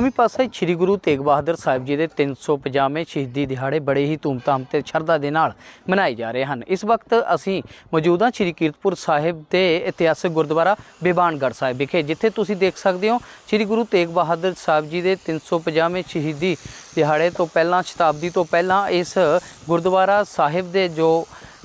ਨੌਵੀਂ ਪਾਸੇ ਸ੍ਰੀ ਗੁਰੂ ਤੇਗ ਬਹਾਦਰ ਸਾਹਿਬ ਜੀ ਦੇ 350ਵੇਂ ਸ਼ਹੀਦੀ ਦਿਹਾੜੇ ਬੜੇ ਹੀ ਧੂਮਧਾਮ ਤੇ ਸ਼ਰਧਾ ਦੇ ਨਾਲ ਮਨਾਏ ਜਾ ਰਹੇ ਹਨ। ਇਸ ਵਕਤ ਅਸੀਂ ਮੌਜੂਦ ਹਾਂ ਸ੍ਰੀ ਕੀਰਤਪੁਰ ਸਾਹਿਬ ਦੇ ਇਤਿਹਾਸਕ ਗੁਰਦੁਆਰਾ ਬੇਬਾਨਗੜ੍ਹ ਸਾਹਿਬ ਵਿਖੇ, ਜਿੱਥੇ ਤੁਸੀਂ ਦੇਖ ਸਕਦੇ ਹੋ ਸ੍ਰੀ ਗੁਰੂ ਤੇਗ ਬਹਾਦਰ ਸਾਹਿਬ ਜੀ ਦੇ 350ਵੇਂ ਸ਼ਹੀਦੀ ਦਿਹਾੜੇ ਤੋਂ ਪਹਿਲਾਂ, ਸ਼ਤਾਬਦੀ ਤੋਂ ਪਹਿਲਾਂ ਇਸ ਗੁਰਦੁਆਰਾ ਸਾਹਿਬ ਦੇ ਜੋ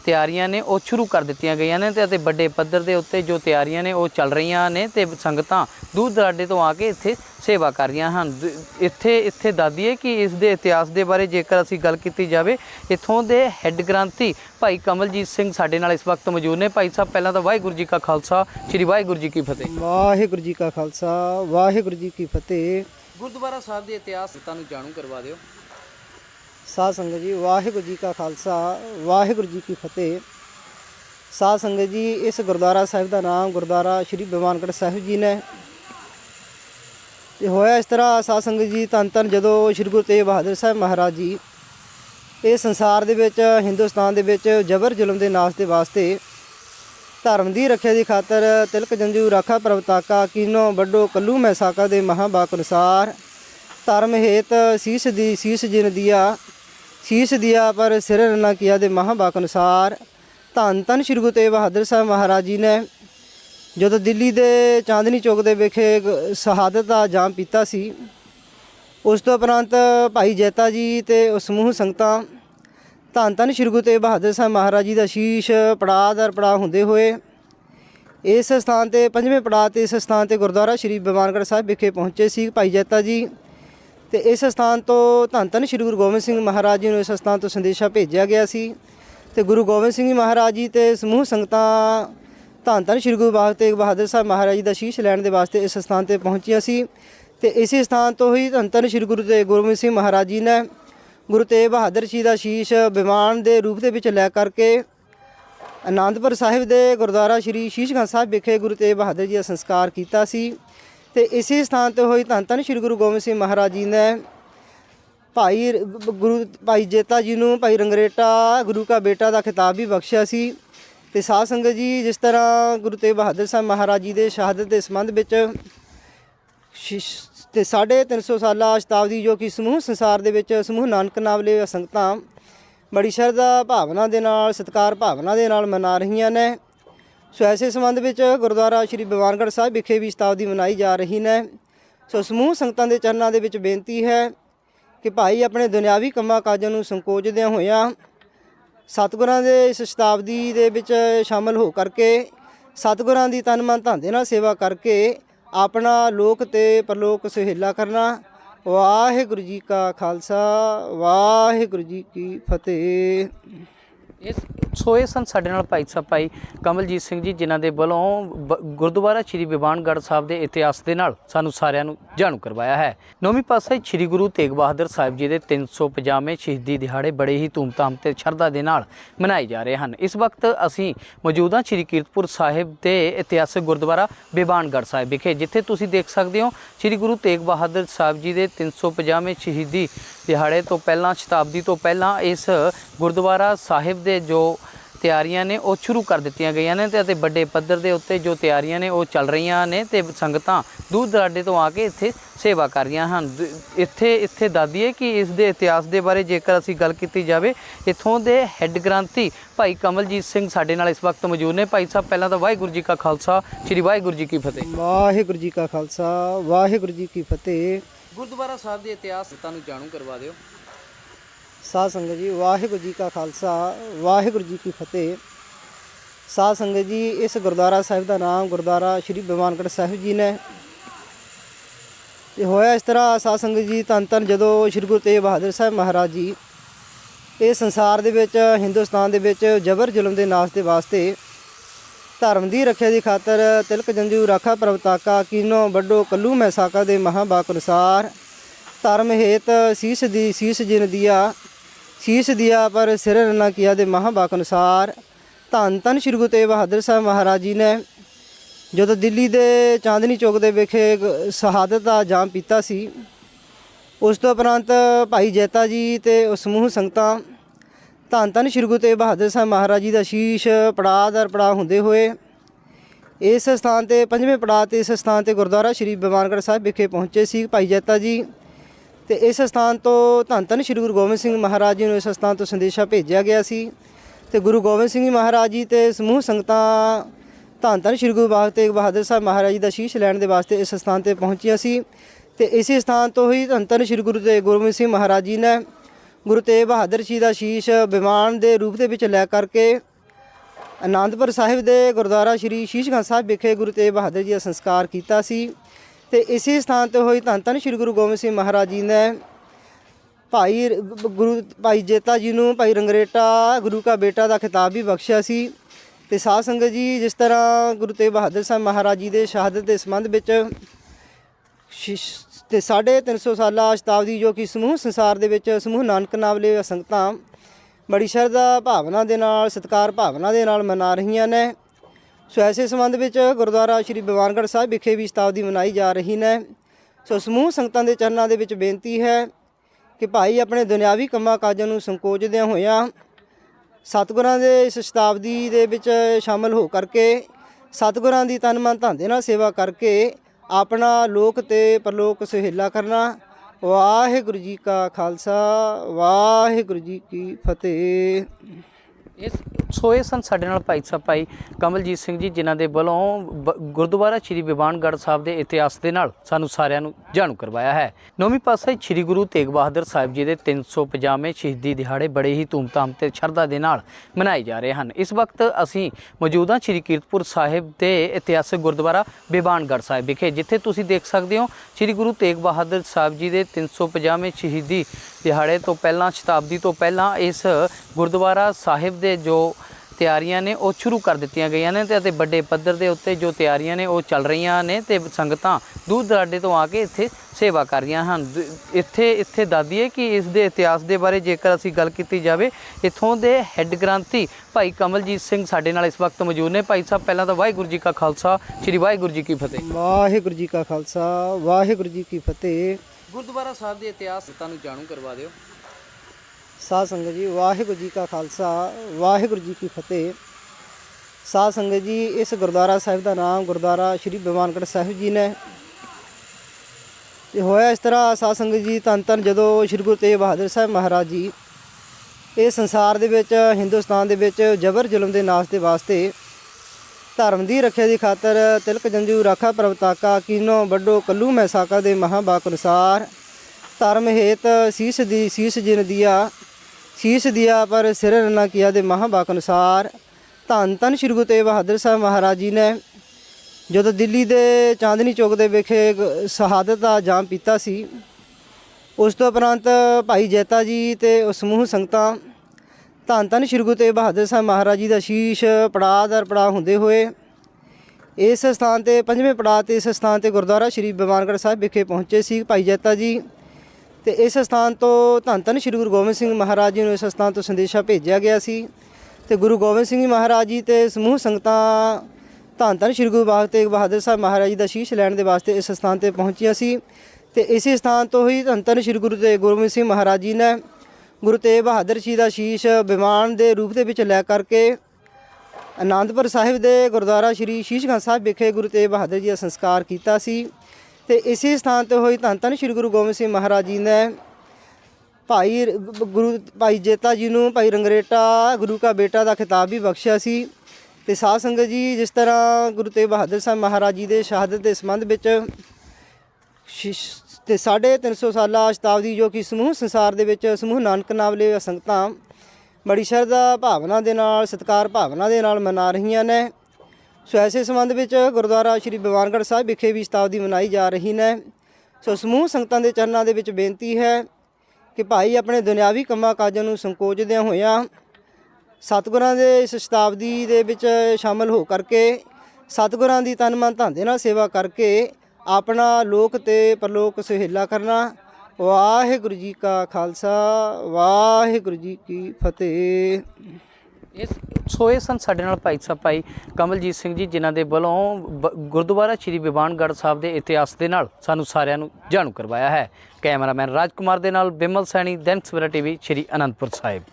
ਤਿਆਰੀਆਂ ਨੇ ਉਹ ਸ਼ੁਰੂ ਕਰ ਦਿੱਤੀਆਂ ਗਈਆਂ ਨੇ ਤੇ ਅਤੇ ਵੱਡੇ ਪੱਧਰ ਦੇ ਉੱਤੇ ਜੋ ਤਿਆਰੀਆਂ ਨੇ ਉਹ ਚੱਲ ਰਹੀਆਂ ਨੇ ਤੇ ਸੰਗਤਾਂ ਦੂਰ ਦਰਾਡੇ ਤੋਂ ਆ ਕੇ ਇੱਥੇ ਸੇਵਾ ਕਰ ਰਹੀਆਂ ਹਨ। ਇੱਥੇ ਇੱਥੇ ਦੱਸਦੀਏ ਕਿ ਇਸ ਦੇ ਇਤਿਹਾਸ ਦੇ ਬਾਰੇ ਜੇਕਰ ਅਸੀਂ ਗੱਲ ਕੀਤੀ ਜਾਵੇ ਇੱਥੋਂ ਦੇ ਹੈੱਡ ਗ੍ਰੰਥੀ ਭਾਈ ਕਮਲਜੀਤ ਸਿੰਘ ਸਾਡੇ ਨਾਲ ਇਸ ਵਕਤ ਮੌਜੂਦ ਨੇ। ਭਾਈ ਸਾਹਿਬ ਪਹਿਲਾਂ ਤਾਂ ਵਾਹਿਗੁਰੂ ਜੀ ਕਾ ਖਾਲਸਾ ਸ੍ਰੀ ਵਾਹਿਗੁਰੂ ਜੀ ਕੀ ਫਤਿਹ। ਵਾਹਿਗੁਰੂ ਜੀ ਕਾ ਖਾਲਸਾ ਵਾਹਿਗੁਰੂ ਜੀ ਕੀ ਫਤਿਹ। ਗੁਰਦੁਆਰਾ ਸਾਹਿਬ ਦੇ ਇਤਿਹਾਸ ਤੁਹਾਨੂੰ ਜਾਣੂ ਕਰਵਾ ਦਿਓ। ਸਾਧ ਸੰਗਤ ਜੀ, ਵਾਹਿਗੁਰੂ ਜੀ ਕਾ ਖਾਲਸਾ, ਵਾਹਿਗੁਰੂ ਜੀ ਕੀ ਫਤਿਹ। ਸਾਧ ਸੰਗਤ ਜੀ, ਇਸ ਗੁਰਦੁਆਰਾ ਸਾਹਿਬ ਦਾ ਨਾਮ ਗੁਰਦੁਆਰਾ ਸ਼੍ਰੀ ਬਿਮਾਨਗੜ੍ਹ ਸਾਹਿਬ ਜੀ ਨੇ। ਤੇ ਹੋਇਆ ਇਸ ਤਰ੍ਹਾਂ ਸਾਧ ਸੰਗਤ ਜੀ, ਧੰਨ ਧੰਨ ਜਦੋਂ ਸ਼੍ਰੀ ਗੁਰੂ ਤੇਗ ਬਹਾਦਰ ਸਾਹਿਬ ਮਹਾਰਾਜ ਜੀ, ਇਹ ਸੰਸਾਰ ਦੇ ਵਿੱਚ, ਹਿੰਦੁਸਤਾਨ ਦੇ ਵਿੱਚ ਜ਼ਬਰ ਜ਼ੁਲਮ ਦੇ ਨਾਸ਼ ਦੇ ਵਾਸਤੇ ਧਰਮ ਦੀ ਰੱਖਿਆ ਦੀ ਖਾਤਰ ਤਿਲਕ ਜੰਜੂ ਰਾਖਾ ਪ੍ਰਵਤਾਕਾ ਕੀਨੋ ਵੱਡੋ ਕੱਲੂ ਮਹਿਸਾਕਾ ਸਾਕਾ ਦੇ ਮਹਾਬਾਕ ਅਨੁਸਾਰ ਧਰਮ ਹੇਤ ਸੀਸ ਦੀ, ਸੀਸ ਜਿਨ ਦਿਆ ਸੀਸ ਦਿਆ ਪਰ ਸਿਰ ਨਾ ਕੀਆ ਦੇ ਮਹਾਬਾਕ ਅਨੁਸਾਰ। ਧੰਨ ਧੰਨ ਸ਼੍ਰੀ ਗੁਰੂ ਤੇਗ ਬਹਾਦਰ ਸਾਹਿਬ ਮਹਾਰਾਜ ਜੀ ਨੇ ਜਦੋਂ ਦਿੱਲੀ ਦੇ ਚਾਂਦਨੀ ਚੌਕ ਦੇ ਵਿਖੇ ਸ਼ਹਾਦਤ ਦਾ ਜਾਮ ਪੀਤਾ ਸੀ, ਉਸ ਤੋਂ ਉਪਰੰਤ ਭਾਈ ਜੈਤਾ ਜੀ ਤੇ ਉਸ ਸਮੂਹ ਸੰਗਤਾਂ ਧੰਨ ਧੰਨ ਸ਼੍ਰੀ ਗੁਰੂ ਤੇਗ ਬਹਾਦਰ ਸਾਹਿਬ ਮਹਾਰਾਜ ਜੀ ਦਾ ਸ਼ੀਸ਼ ਪੜਾਅ ਦਰ ਪੜਾਅ ਹੁੰਦੇ ਹੋਏ, ਇਸ ਸਥਾਨ ਤੇ ਪੰਜਵੇਂ ਪੜਾਅ ਤੇ ਇਸ ਸਥਾਨ ਤੇ ਗੁਰਦੁਆਰਾ ਸ਼੍ਰੀ ਬਿਮਾਨਗੜ੍ਹ ਸਾਹਿਬ ਵਿਖੇ ਪਹੁੰਚੇ ਸੀ। ਭਾਈ ਜੈਤਾ ਜੀ ਤੇ ਇਸ ਸਥਾਨ ਤੋਂ ਧੰਨ ਧੰਨ ਸ਼੍ਰੀ ਗੁਰੂ ਗੋਬਿੰਦ ਸਿੰਘ ਮਹਾਰਾਜ ਜੀ ਨੂੰ ਇਸ ਸਥਾਨ ਤੋਂ ਸੰਦੇਸ਼ਾ ਭੇਜਿਆ ਗਿਆ ਸੀ। ਤੇ ਗੁਰੂ ਗੋਬਿੰਦ ਸਿੰਘ ਜੀ ਮਹਾਰਾਜ ਜੀ ਤੇ ਸਮੂਹ ਸੰਗਤਾਂ ਧੰਨ ਧੰਨ ਸ਼੍ਰੀ ਗੁਰੂ ਬਾਗ ਤੇਗ ਬਹਾਦਰ ਸਾਹਿਬ ਮਹਾਰਾਜ ਜੀ ਦਾ ਸ਼ੀਸ਼ ਲੈਣ ਦੇ ਵਾਸਤੇ ਇਸ ਸਥਾਨ ਤੇ ਪਹੁੰਚੀਆਂ ਸੀ। ਤੇ ਇਸੇ ਸਥਾਨ ਤੋਂ ਹੀ ਧੰਨ ਧੰਨ ਸ਼੍ਰੀ ਗੁਰੂ ਤੇਗ ਗੋਬਿੰਦ ਸਿੰਘ ਮਹਾਰਾਜ ਜੀ ਨੇ ਗੁਰੂ ਤੇਗ ਬਹਾਦਰ ਜੀ ਦਾ ਸ਼ੀਸ਼ ਵਿਮਾਨ ਦੇ ਰੂਪ ਦੇ ਵਿੱਚ ਲੈ ਕਰਕੇ ਆਨੰਦਪੁਰ ਸਾਹਿਬ ਦੇ ਗੁਰਦੁਆਰਾ ਸ਼੍ਰੀ ਸ਼ੀਸ਼ਗੰਜ ਸਾਹਿਬ ਵਿਖੇ ਗੁਰੂ ਤੇਗ ਬਹਾਦਰ ਜੀ ਦਾ ਸੰਸਕਾਰ ਕੀਤਾ ਸੀ। ਤੇ ਇਸੇ ਸਥਾਨ ਤੇ ਹੋਈ ਧੰਨ ਧੰਨ ਸ਼੍ਰੀ ਗੁਰੂ ਗੋਬਿੰਦ ਸਿੰਘ ਮਹਾਰਾਜ ਜੀ ਨੇ ਭਾਈ ਗੁਰੂ, ਭਾਈ ਜੇਤਾ ਜੀ ਨੂੰ, ਭਾਈ ਰੰਗਰੇਟਾ, ਗੁਰੂ ਕਾ ਬੇਟਾ ਦਾ ਖਿਤਾਬ ਵੀ ਬਖਸ਼ਿਆ ਸੀ। ਤੇ ਸਾਧ ਸੰਗਤ ਜੀ, ਜਿਸ ਤਰ੍ਹਾਂ ਗੁਰੂ ਤੇਗ ਬਹਾਦਰ ਸਾਹਿਬ ਮਹਾਰਾਜ ਜੀ ਦੇ ਸ਼ਹਾਦਤ ਦੇ ਸੰਬੰਧ ਵਿੱਚ ਸ਼ਿਸ਼- ਤੇ 350 ਸਾਲਾ ਸ਼ਤਾਬਦੀ ਜੋ ਕਿ ਸਮੂਹ ਸੰਸਾਰ ਦੇ ਵਿੱਚ ਸਮੂਹ ਨਾਨਕ ਨਾਵਲੇ ਸੰਗਤਾਂ ਬੜੀ ਸ਼ਰਧਾ ਭਾਵਨਾ ਦੇ ਨਾਲ, ਸਤਿਕਾਰ ਭਾਵਨਾ ਦੇ ਨਾਲ ਮਨਾ ਰਹੀਆਂ ਨੇ। ਸੋ ਐਸੇ ਸੰਬੰਧ ਵਿੱਚ ਗੁਰਦੁਆਰਾ ਸ਼੍ਰੀ ਬਿਮਾਨਗੜ੍ਹ ਸਾਹਿਬ ਵਿਖੇ ਵੀ ਸ਼ਤਾਬਦੀ ਮਨਾਈ ਜਾ ਰਹੀ ਨੇ। ਸੋ ਸਮੂਹ ਸੰਗਤਾਂ ਦੇ ਚਰਨਾਂ ਦੇ ਵਿੱਚ ਬੇਨਤੀ ਹੈ ਕਿ ਭਾਈ ਆਪਣੇ ਦੁਨਿਆਵੀ ਕੰਮਾਂ ਕਾਜਾਂ ਨੂੰ ਸੰਕੋਚਦਿਆਂ ਹੋਇਆਂ ਸਤਿਗੁਰਾਂ ਦੇ ਇਸ ਸ਼ਤਾਬਦੀ ਦੇ ਵਿੱਚ ਸ਼ਾਮਲ ਹੋ ਕਰਕੇ, ਸਤਿਗੁਰਾਂ ਦੀ ਤਨ ਮਨ ਧੰਦੇ ਨਾਲ ਸੇਵਾ ਕਰਕੇ ਆਪਣਾ ਲੋਕ ਤੇ ਪਰਲੋਕ ਸੁਹੇਲਾ ਕਰਨਾ। ਵਾਹਿਗੁਰੂ ਜੀ ਕਾ ਖਾਲਸਾ, ਵਾਹਿਗੁਰੂ ਜੀ ਕੀ ਫਤਿਹ। ਇਸ ਸੋ ਇਹ ਸਨ ਸਾਡੇ ਨਾਲ ਭਾਈ ਸਾਹਿਬ ਭਾਈ ਕਮਲਜੀਤ ਸਿੰਘ ਜੀ, ਜਿਨ੍ਹਾਂ ਦੇ ਵੱਲੋਂ ਬ- ਗੁਰਦੁਆਰਾ ਸ੍ਰੀ ਬਿਵਾਨਗੜ੍ਹ ਸਾਹਿਬ ਦੇ ਇਤਿਹਾਸ ਦੇ ਨਾਲ ਸਾਨੂੰ ਸਾਰਿਆਂ ਨੂੰ ਜਾਣੂ ਕਰਵਾਇਆ ਹੈ। ਨੌਵੀਂ ਪਾਤਸ਼ਾਹੀ ਸ੍ਰੀ ਗੁਰੂ ਤੇਗ ਬਹਾਦਰ ਸਾਹਿਬ ਜੀ ਦੇ 350ਵੇਂ ਸ਼ਹੀਦੀ ਦਿਹਾੜੇ ਬੜੇ ਹੀ ਧੂਮਧਾਮ ਤੇ ਸ਼ਰਧਾ ਦੇ ਨਾਲ ਮਨਾਏ ਜਾ ਰਹੇ ਹਨ। ਇਸ ਵਕਤ ਅਸੀਂ ਮੌਜੂਦ ਹਾਂ ਸ੍ਰੀ ਕੀਰਤਪੁਰ ਸਾਹਿਬ ਦੇ ਇਤਿਹਾਸਕ ਗੁਰਦੁਆਰਾ ਬੇਬਾਨਗੜ੍ਹ ਸਾਹਿਬ ਵਿਖੇ, ਜਿੱਥੇ ਤੁਸੀਂ ਦੇਖ ਸਕਦੇ ਹੋ ਸ੍ਰੀ ਗੁਰੂ ਤੇਗ ਬਹਾਦਰ ਸਾਹਿਬ ਜੀ ਦੇ 350ਵੇਂ ਸ਼ਹੀਦੀ ਦਿਹਾੜੇ ਤੋਂ ਪਹਿਲਾਂ, ਸ਼ਤਾਬਦੀ ਤੋਂ ਪਹਿਲਾਂ ਇਸ ਗੁਰਦੁਆਰਾ ਸਾਹਿਬ ਦੇ ਜੋ ਤਿਆਰੀਆਂ ਨੇ, ਉਹ ਸ਼ੁਰੂ ਕਰ ਦਿੱਤੀਆਂ ਗਈਆਂ ਨੇ ਤੇ ਅਤੇ ਵੱਡੇ ਪੱਧਰ ਦੇ ਉੱਤੇ ਜੋ ਤਿਆਰੀਆਂ ਨੇ, ਉਹ ਚੱਲ ਰਹੀਆਂ ਨੇ ਤੇ ਸੰਗਤਾਂ ਦੂਰ ਦਰਾਡੇ ਤੋਂ ਆ ਕੇ ਇੱਥੇ ਸੇਵਾ ਕਰ ਰਹੀਆਂ ਹਨ। ਇੱਥੇ ਇੱਥੇ ਦੱਸਦੀਏ ਕਿ ਇਸ ਦੇ ਇਤਿਹਾਸ ਦੇ ਬਾਰੇ ਜੇਕਰ ਅਸੀਂ ਗੱਲ ਕੀਤੀ ਜਾਵੇ, ਇੱਥੋਂ ਦੇ ਹੈੱਡ ਗ੍ਰੰਥੀ ਭਾਈ ਕਮਲਜੀਤ ਸਿੰਘ ਸਾਡੇ ਨਾਲ ਇਸ ਵਕਤ ਮੌਜੂਦ ਨੇ। ਭਾਈ ਸਾਹਿਬ, ਪਹਿਲਾਂ ਤਾਂ ਵਾਹਿਗੁਰੂ ਜੀ ਕਾ ਖਾਲਸਾ, ਸ੍ਰੀ ਵਾਹਿਗੁਰੂ ਜੀ ਕੀ ਫਤਿਹ। ਵਾਹਿਗੁਰੂ ਜੀ ਕਾ ਖਾਲਸਾ, ਵਾਹਿਗੁਰੂ ਜੀ ਕੀ ਫਤਿਹ। ਗੁਰਦੁਆਰਾ ਸਾਹਿਬ ਦੇ ਇਤਿਹਾਸ ਤੁਹਾਨੂੰ ਜਾਣੂ ਕਰਵਾ ਦਿਓ। ਸਾਧ ਸੰਗਤ ਜੀ, ਵਾਹਿਗੁਰੂ ਜੀ ਕਾ ਖਾਲਸਾ, ਵਾਹਿਗੁਰੂ ਜੀ ਕੀ ਫਤਿਹ। ਸਾਧ ਸੰਗਤ ਜੀ, ਇਸ ਗੁਰਦੁਆਰਾ ਸਾਹਿਬ ਦਾ ਨਾਮ ਗੁਰਦੁਆਰਾ ਸ਼੍ਰੀ ਬਿਮਾਨਗੜ੍ਹ ਸਾਹਿਬ ਜੀ ਨੇ। ਤੇ ਹੋਇਆ ਇਸ ਤਰ੍ਹਾਂ, ਸਾਧ ਸੰਗਤ ਜੀ, ਧੰਨ ਧੰਨ ਜਦੋਂ ਸ਼੍ਰੀ ਗੁਰੂ ਤੇਗ ਬਹਾਦਰ ਸਾਹਿਬ ਮਹਾਰਾਜ ਜੀ, ਇਹ ਸੰਸਾਰ ਦੇ ਵਿੱਚ, ਹਿੰਦੁਸਤਾਨ ਦੇ ਵਿੱਚ ਜ਼ਬਰ ਜ਼ੁਲਮ ਦੇ ਨਾਸ਼ ਦੇ ਵਾਸਤੇ ਧਰਮ ਦੀ ਰੱਖਿਆ ਦੀ ਖਾਤਰ ਤਿਲਕ ਜੰਜੂ ਰਾਖਾ ਪ੍ਰਵਤਾਕਾ ਕੀਨੋ ਵੱਡੋ ਕੱਲੂ ਮਹਿਸਾਕਾ ਸਾਕਾ ਦੇ ਮਹਾਬਾਕ ਅਨੁਸਾਰ ਧਰਮ ਹੇਤ ਸੀਸ ਦੀ ਸੀਸ ਜਿਨ ਦਿਆ, ਸੀਸ ਦਿਆ ਪਰ ਸਿਰ ਨਾ ਕੀਆ ਦੇ ਮਹਾਬਾਕ ਅਨੁਸਾਰ। ਧੰਨ ਧੰਨ ਸ਼੍ਰੀ ਗੁਰੂ ਤੇਗ ਬਹਾਦਰ ਸਾਹਿਬ ਮਹਾਰਾਜ ਜੀ ਨੇ ਜਦੋਂ ਦਿੱਲੀ ਦੇ ਚਾਂਦਨੀ ਚੌਕ ਦੇ ਵਿਖੇ ਸ਼ਹਾਦਤ ਦਾ ਜਾਮ ਪੀਤਾ ਸੀ, ਉਸ ਤੋਂ ਉਪਰੰਤ ਭਾਈ ਜੈਤਾ ਜੀ ਤੇ ਸਮੂਹ ਸੰਗਤਾਂ ਧੰਨ ਧੰਨ ਸ਼੍ਰੀ ਗੁਰੂ ਤੇਗ ਬਹਾਦਰ ਸਾਹਿਬ ਮਹਾਰਾਜ ਜੀ ਦਾ ਸ਼ੀਸ਼ ਪੜਾਅ ਦਰ ਪੜਾਅ ਹੁੰਦੇ ਹੋਏ ਇਸ ਸਥਾਨ ਤੇ, ਪੰਜਵੇਂ ਪੜਾਅ ਤੇ ਇਸ ਸਥਾਨ ਤੇ ਗੁਰਦੁਆਰਾ ਸ਼੍ਰੀ ਬਿਮਾਨਗੜ੍ਹ ਸਾਹਿਬ ਵਿਖੇ ਪਹੁੰਚੇ ਸੀ ਭਾਈ ਜੈਤਾ ਜੀ। ਤੇ ਇਸ ਸਥਾਨ ਤੋਂ ਧੰਨ ਧੰਨ ਸ਼੍ਰੀ ਗੁਰੂ ਗੋਬਿੰਦ ਸਿੰਘ ਮਹਾਰਾਜ ਜੀ ਨੂੰ ਇਸ ਸਥਾਨ ਤੋਂ ਸੰਦੇਸ਼ਾ ਭੇਜਿਆ ਗਿਆ ਸੀ। ਤੇ ਗੁਰੂ ਗੋਬਿੰਦ ਸਿੰਘ ਜੀ ਮਹਾਰਾਜ ਜੀ ਤੇ ਸਮੂਹ ਸੰਗਤਾਂ ਧੰਨ ਧੰਨ ਸ਼੍ਰੀ ਗੁਰੂ ਬਾਗ ਤੇਗ ਬਹਾਦਰ ਸਾਹਿਬ ਮਹਾਰਾਜ ਜੀ ਦਾ ਸ਼ੀਸ਼ ਲੈਣ ਦੇ ਵਾਸਤੇ ਇਸ ਸਥਾਨ ਤੇ ਪਹੁੰਚੀਆਂ ਸੀ। ਤੇ ਇਸੇ ਸਥਾਨ ਤੋਂ ਹੀ ਧੰਨ ਧੰਨ ਸ਼੍ਰੀ ਗੁਰੂ ਤੇਗ ਗੋਬਿੰਦ ਸਿੰਘ ਮਹਾਰਾਜ ਜੀ ਨੇ ਗੁਰੂ ਤੇਗ ਬਹਾਦਰ ਜੀ ਦਾ ਸ਼ੀਸ਼ ਵਿਮਾਨ ਦੇ ਰੂਪ ਦੇ ਵਿੱਚ ਲੈ ਕਰਕੇ ਆਨੰਦਪੁਰ ਸਾਹਿਬ ਦੇ ਗੁਰਦੁਆਰਾ ਸ਼੍ਰੀ ਸ਼ੀਸ਼ਗੰਜ ਸਾਹਿਬ ਵਿਖੇ ਗੁਰੂ ਤੇਗ ਬਹਾਦਰ ਜੀ ਦਾ ਸੰਸਕਾਰ ਕੀਤਾ ਸੀ ਤੇ ਇਸੇ ਸਥਾਨ ਤੇ ਹੋਈ ਧੰਨ ਧੰਨ ਸ਼੍ਰੀ ਗੁਰੂ ਗੋਬਿੰਦ ਸਿੰਘ ਮਹਾਰਾਜ ਜੀ ਨੇ ਭਾਈ ਗੁਰੂ ਭਾਈ ਜੇਤਾ ਜੀ ਨੂੰ, ਭਾਈ ਰੰਗਰੇਟਾ, ਗੁਰੂ ਕਾ ਬੇਟਾ ਦਾ ਖਿਤਾਬ ਵੀ ਬਖਸ਼ਿਆ ਸੀ ਤੇ ਸਾਧ ਸੰਗਤ ਜੀ ਜਿਸ ਤਰ੍ਹਾਂ ਗੁਰੂ ਤੇਗ ਬਹਾਦਰ ਸਾਹਿਬ ਮਹਾਰਾਜ ਜੀ ਦੇ ਸ਼ਹਾਦਤ ਦੇ ਸੰਬੰਧ ਵਿੱਚ ਸ਼ਿਸ਼- ਤੇ 350 ਸਾਲਾ ਸ਼ਤਾਬਦੀ ਜੋ ਕਿ ਸਮੂਹ ਸੰਸਾਰ ਦੇ ਵਿੱਚ ਸਮੂਹ ਨਾਨਕ ਨਾਵਲੇ ਸੰਗਤਾਂ ਬੜੀ ਸ਼ਰਧਾ ਭਾਵਨਾ ਦੇ ਨਾਲ, ਸਤਿਕਾਰ ਭਾਵਨਾ ਦੇ ਨਾਲ ਮਨਾ ਰਹੀਆਂ ਨੇ। ਸੋ ਐਸੇ ਸੰਬੰਧ ਵਿੱਚ ਗੁਰਦੁਆਰਾ ਸ਼੍ਰੀ ਬਿਵਾਨਗੜ੍ਹ ਸਾਹਿਬ ਵਿਖੇ ਵੀ ਸ਼ਤਾਬਦੀ ਮਨਾਈ ਜਾ ਰਹੀ ਨੇ। ਸੋ ਸਮੂਹ ਸੰਗਤਾਂ ਦੇ ਚਰਨਾਂ ਦੇ ਵਿੱਚ ਬੇਨਤੀ ਹੈ ਕਿ ਭਾਈ ਆਪਣੇ ਦੁਨਿਆਵੀ ਕੰਮਾਂ ਕਾਜਾਂ ਨੂੰ ਸੰਕੋਚਦਿਆਂ ਹੋਇਆਂ ਸਤਿਗੁਰਾਂ ਦੇ ਇਸ ਸ਼ਤਾਬਦੀ ਦੇ ਵਿੱਚ ਸ਼ਾਮਲ ਹੋ ਕਰਕੇ, ਸਤਿਗੁਰਾਂ ਦੀ ਤਨ ਮਨ ਧੰਦੇ ਨਾਲ ਸੇਵਾ ਕਰਕੇ ਆਪਣਾ ਲੋਕ ਤੇ ਪਰਲੋਕ ਸੁਹੇਲਾ ਕਰਨਾ। ਵਾਹਿਗੁਰੂ ਜੀ ਕਾ ਖਾਲਸਾ ਵਾਹਿਗੁਰੂ ਜੀ ਕੀ ਫਤਿਹ। ਇਸ ਸੋ ਇਹ ਸਨ ਸਾਡੇ ਨਾਲ ਭਾਈ ਸਾਹਿਬ, ਭਾਈ ਕਮਲਜੀਤ ਸਿੰਘ ਜੀ, ਜਿਨ੍ਹਾਂ ਦੇ ਵੱਲੋਂ ਬ- ਗੁਰਦੁਆਰਾ ਸ੍ਰੀ ਬਿਵਾਨਗੜ੍ਹ ਸਾਹਿਬ ਦੇ ਇਤਿਹਾਸ ਦੇ ਨਾਲ ਸਾਨੂੰ ਸਾਰਿਆਂ ਨੂੰ ਜਾਣੂ ਕਰਵਾਇਆ ਹੈ। ਨੌਵੀਂ ਪਾਤਸ਼ਾਹੀ ਸ੍ਰੀ ਗੁਰੂ ਤੇਗ ਬਹਾਦਰ ਸਾਹਿਬ ਜੀ ਦੇ 350ਵੇਂ ਸ਼ਹੀਦੀ ਦਿਹਾੜੇ ਬੜੇ ਹੀ ਧੂਮਧਾਮ ਤੇ ਸ਼ਰਧਾ ਦੇ ਨਾਲ ਮਨਾਏ ਜਾ ਰਹੇ ਹਨ। ਇਸ ਵਕਤ ਅਸੀਂ ਮੌਜੂਦ ਹਾਂ ਸ੍ਰੀ ਕੀਰਤਪੁਰ ਸਾਹਿਬ ਦੇ ਇਤਿਹਾਸਕ ਗੁਰਦੁਆਰਾ ਬਿਵਾਨਗੜ੍ਹ ਸਾਹਿਬ ਵਿਖੇ, ਜਿੱਥੇ ਤੁਸੀਂ ਦੇਖ ਸਕਦੇ ਹੋ ਸ੍ਰੀ ਗੁਰੂ ਤੇਗ ਬਹਾਦਰ ਸਾਹਿਬ ਜੀ ਦੇ 350ਵੇਂ ਸ਼ਹੀਦੀ ਦਿਹਾੜੇ ਤੋਂ ਪਹਿਲਾਂ, ਸ਼ਤਾਬਦੀ ਤੋਂ ਪਹਿਲਾਂ ਇਸ ਗੁਰਦੁਆਰਾ ਸਾਹਿਬ ਦੇ ਜੋ ਤਿਆਰੀਆਂ ਨੇ, ਉਹ ਸ਼ੁਰੂ ਕਰ ਦਿੱਤੀਆਂ ਗਈਆਂ ਨੇ ਤੇ ਅਤੇ ਵੱਡੇ ਪੱਧਰ ਦੇ ਉੱਤੇ ਜੋ ਤਿਆਰੀਆਂ ਨੇ, ਉਹ ਚੱਲ ਰਹੀਆਂ ਨੇ ਤੇ ਸੰਗਤਾਂ ਦੂਰ ਦਰਾਡੇ ਤੋਂ ਆ ਕੇ ਇੱਥੇ ਸੇਵਾ ਕਰ ਰਹੀਆਂ ਹਨ। ਦ- ਇੱਥੇ ਇੱਥੇ ਦੱਸਦੀਏ ਕਿ ਇਸ ਦੇ ਇਤਿਹਾਸ ਦੇ ਬਾਰੇ ਜੇਕਰ ਅਸੀਂ ਗੱਲ ਕੀਤੀ ਜਾਵੇ, ਇੱਥੋਂ ਦੇ ਹੈੱਡ ਗ੍ਰੰਥੀ ਭਾਈ ਕਮਲਜੀਤ ਸਿੰਘ ਸਾਡੇ ਨਾਲ ਇਸ ਵਕਤ ਮੌਜੂਦ ਨੇ। ਭਾਈ ਸਾਹਿਬ, ਪਹਿਲਾਂ ਤਾਂ ਵਾਹਿਗੁਰੂ ਜੀ ਕਾ ਖਾਲਸਾ, ਸ੍ਰੀ ਵਾਹਿਗੁਰੂ ਜੀ ਕੀ ਫਤਿਹ। ਵਾਹਿਗੁਰੂ ਜੀ ਕਾ ਖਾਲਸਾ, ਵਾਹਿਗੁਰੂ ਜੀ ਕੀ ਫਤਿਹ। ਗੁਰਦੁਆਰਾ ਸਾਹਿਬ ਦੇ ਇਤਿਹਾਸ ਤੁਹਾਨੂੰ ਜਾਣੂ ਕਰਵਾ ਦਿਓ। ਸਾਧ ਸੰਗਤ ਜੀ, ਵਾਹਿਗੁਰੂ ਜੀ ਕਾ ਖਾਲਸਾ, ਵਾਹਿਗੁਰੂ ਜੀ ਕੀ ਫਤਿਹ। ਸਾਧ ਸੰਗਤ ਜੀ, ਇਸ ਗੁਰਦੁਆਰਾ ਸਾਹਿਬ ਦਾ ਨਾਮ ਗੁਰਦੁਆਰਾ ਸ਼੍ਰੀ ਬਿਮਾਨਗੜ੍ਹ ਸਾਹਿਬ ਜੀ ਨੇ। ਤੇ ਹੋਇਆ ਇਸ ਤਰ੍ਹਾਂ, ਸਾਧ ਸੰਗਤ ਜੀ, ਧੰਨ ਧੰਨ ਜਦੋਂ ਸ਼੍ਰੀ ਗੁਰੂ ਤੇਗ ਬਹਾਦਰ ਸਾਹਿਬ ਮਹਾਰਾਜ ਜੀ, ਇਹ ਸੰਸਾਰ ਦੇ ਵਿੱਚ, ਹਿੰਦੁਸਤਾਨ ਦੇ ਵਿੱਚ ਜ਼ਬਰ ਜ਼ੁਲਮ ਦੇ ਨਾਸ਼ ਦੇ ਵਾਸਤੇ ਧਰਮ ਦੀ ਰੱਖਿਆ ਦੀ ਖਾਤਰ ਤਿਲਕ ਜੰਜੂ ਰਾਖਾ ਪ੍ਰਵਤਾਕਾ ਕੀਨੋ ਵੱਡੋ ਕੱਲੂ ਮਹਿਸਾਕਾ ਸਾਕਾ ਦੇ ਮਹਾਬਾਕ ਅਨੁਸਾਰ ਧਰਮ ਹੇਤ ਸੀਸ ਦੀ ਸੀਸ ਜਿਨ ਦਿਆ, ਸੀਸ ਦਿਆ ਪਰ ਸਿਰ ਨਾ ਕੀਆ ਦੇ ਮਹਾਬਾਕ ਅਨੁਸਾਰ ਧੰਨ ਧੰਨ ਸ਼੍ਰੀ ਗੁਰੂ ਤੇਗ ਬਹਾਦਰ ਸਾਹਿਬ ਮਹਾਰਾਜ ਜੀ ਨੇ ਜਦੋਂ ਦਿੱਲੀ ਦੇ ਚਾਂਦਨੀ ਚੌਕ ਦੇ ਵਿਖੇ ਸ਼ਹਾਦਤ ਦਾ ਜਾਮ ਪੀਤਾ ਸੀ, ਉਸ ਤੋਂ ਉਪਰੰਤ ਭਾਈ ਜੈਤਾ ਜੀ ਤੇ ਉਹ ਸਮੂਹ ਸੰਗਤਾਂ ਧੰਨ ਧੰਨ ਸ਼੍ਰੀ ਗੁਰੂ ਤੇਗ ਬਹਾਦਰ ਸਾਹਿਬ ਮਹਾਰਾਜ ਜੀ ਦਾ ਸ਼ੀਸ਼ ਪੜਾਅ ਦਰ ਪੜਾਅ ਹੁੰਦੇ ਹੋਏ ਇਸ ਸਥਾਨ ਤੇ, ਪੰਜਵੇਂ ਪੜਾਅ ਤੇ ਇਸ ਸਥਾਨ ਤੇ ਗੁਰਦੁਆਰਾ ਸ਼੍ਰੀ ਬਿਮਾਨਗੜ੍ਹ ਸਾਹਿਬ ਵਿਖੇ ਪਹੁੰਚੇ ਸੀ ਭਾਈ ਜੈਤਾ ਜੀ। ਤੇ ਇਸ ਸਥਾਨ ਤੋਂ ਧੰਨ ਧੰਨ ਸ਼੍ਰੀ ਗੁਰੂ ਗੋਬਿੰਦ ਸਿੰਘ ਮਹਾਰਾਜ ਜੀ ਨੂੰ ਇਸ ਸਥਾਨ ਤੋਂ ਸੰਦੇਸ਼ਾ ਭੇਜਿਆ ਗਿਆ ਸੀ। ਤੇ ਗੁਰੂ ਗੋਬਿੰਦ ਸਿੰਘ ਜੀ ਮਹਾਰਾਜ ਜੀ ਤੇ ਸਮੂਹ ਸੰਗਤਾਂ ਧੰਨ ਧੰਨ ਸ਼੍ਰੀ ਗੁਰੂ ਬਾਗ ਤੇਗ ਬਹਾਦਰ ਸਾਹਿਬ ਮਹਾਰਾਜ ਜੀ ਦਾ ਸ਼ੀਸ਼ ਲੈਣ ਦੇ ਵਾਸਤੇ ਇਸ ਸਥਾਨ ਤੇ ਪਹੁੰਚੀਆਂ ਸੀ। ਤੇ ਇਸੇ ਸਥਾਨ ਤੋਂ ਹੀ ਧੰਨ ਧੰਨ ਸ਼੍ਰੀ ਗੁਰੂ ਤੇਗ ਗੋਬਿੰਦ ਸਿੰਘ ਮਹਾਰਾਜ ਜੀ ਨੇ ਗੁਰੂ ਤੇਗ ਬਹਾਦਰ ਜੀ ਦਾ ਸ਼ੀਸ਼ ਵਿਮਾਨ ਦੇ ਰੂਪ ਦੇ ਵਿੱਚ ਲੈ ਕਰਕੇ ਆਨੰਦਪੁਰ ਸਾਹਿਬ ਦੇ ਗੁਰਦੁਆਰਾ ਸ਼੍ਰੀ ਸ਼ੀਸ਼ਗੰਜ ਸਾਹਿਬ ਵਿਖੇ ਗੁਰੂ ਤੇਗ ਬਹਾਦਰ ਜੀ ਦਾ ਸੰਸਕਾਰ ਕੀਤਾ ਸੀ ਤੇ ਇਸੇ ਸਥਾਨ ਤੇ ਹੋਈ ਧੰਨ ਧੰਨ ਸ਼੍ਰੀ ਗੁਰੂ ਗੋਬਿੰਦ ਸਿੰਘ ਮਹਾਰਾਜ ਜੀ ਨੇ ਭਾਈ ਗੁਰੂ ਭਾਈ ਜੇਤਾ ਜੀ ਨੂੰ ਭਾਈ ਰੰਗਰੇਟਾ, ਗੁਰੂ ਕਾ ਬੇਟਾ ਦਾ ਖਿਤਾਬ ਵੀ ਬਖਸ਼ਿਆ ਸੀ ਤੇ ਸਾਧ ਸੰਗਤ ਜੀ ਜਿਸ ਤਰ੍ਹਾਂ ਗੁਰੂ ਤੇਗ ਬਹਾਦਰ ਸਾਹਿਬ ਮਹਾਰਾਜ ਜੀ ਦੇ ਸ਼ਹਾਦਤ ਦੇ ਸੰਬੰਧ ਵਿੱਚ ਸ਼ਿਸ਼- ਤੇ 350 ਸਾਲਾ ਸ਼ਤਾਬਦੀ ਜੋ ਕਿ ਸਮੂਹ ਸੰਸਾਰ ਦੇ ਵਿੱਚ ਸਮੂਹ ਨਾਨਕ ਨਾਵਲੇ ਸੰਗਤਾਂ ਬੜੀ ਸ਼ਰਧਾ ਭਾਵਨਾ ਦੇ ਨਾਲ, ਸਤਿਕਾਰ ਭਾਵਨਾ ਦੇ ਨਾਲ ਮਨਾ ਰਹੀਆਂ ਨੇ। ਸੋ ਐਸੇ ਸੰਬੰਧ ਵਿੱਚ ਗੁਰਦੁਆਰਾ ਸ਼੍ਰੀ ਬਿਵਾਨਗੜ੍ਹ ਸਾਹਿਬ ਵਿਖੇ ਵੀ ਸ਼ਤਾਬਦੀ ਮਨਾਈ ਜਾ ਰਹੀ ਨੇ। ਸੋ ਸਮੂਹ ਸੰਗਤਾਂ ਦੇ ਚਰਨਾਂ ਦੇ ਵਿੱਚ ਬੇਨਤੀ ਹੈ ਕਿ ਭਾਈ ਆਪਣੇ ਦੁਨਿਆਵੀ ਕੰਮਾਂ ਕਾਜਾਂ ਨੂੰ ਸੰਕੋਚਦਿਆਂ ਹੋਇਆਂ ਸਤਿਗੁਰਾਂ ਦੇ ਇਸ ਸ਼ਤਾਬਦੀ ਦੇ ਵਿੱਚ ਸ਼ਾਮਲ ਹੋ ਕਰਕੇ, ਸਤਿਗੁਰਾਂ ਦੀ ਤਨ ਮਨ ਧੰਦੇ ਨਾਲ ਸੇਵਾ ਕਰਕੇ ਆਪਣਾ ਲੋਕ ਤੇ ਪਰਲੋਕ ਸੁਹੇਲਾ ਕਰਨਾ। ਵਾਹਿਗੁਰੂ ਜੀ ਕਾ ਖਾਲਸਾ, ਵਾਹਿਗੁਰੂ ਜੀ ਕੀ ਫਤਿਹ। ਇਸ ਸੋ ਇਹ ਸਨ ਸਾਡੇ ਨਾਲ ਭਾਈ ਸਾਹਿਬ, ਭਾਈ ਕਮਲਜੀਤ ਸਿੰਘ ਜੀ, ਜਿਨ੍ਹਾਂ ਦੇ ਵੱਲੋਂ ਬ- ਗੁਰਦੁਆਰਾ ਸ੍ਰੀ ਬਿਵਾਨਗੜ੍ਹ ਸਾਹਿਬ ਦੇ ਇਤਿਹਾਸ ਦੇ ਨਾਲ ਸਾਨੂੰ ਸਾਰਿਆਂ ਨੂੰ ਜਾਣੂ ਕਰਵਾਇਆ ਹੈ। ਕੈਮਰਾਮੈਨ ਰਾਜਕੁਮਾਰ ਦੇ ਨਾਲ ਬਿਮਲ ਸੈਣੀ, ਦੈਨਿਕ ਸਵੇਰਾ ਟੀਵੀ ਸ੍ਰੀ ਅਨੰਦਪੁਰ ਸਾਹਿਬ।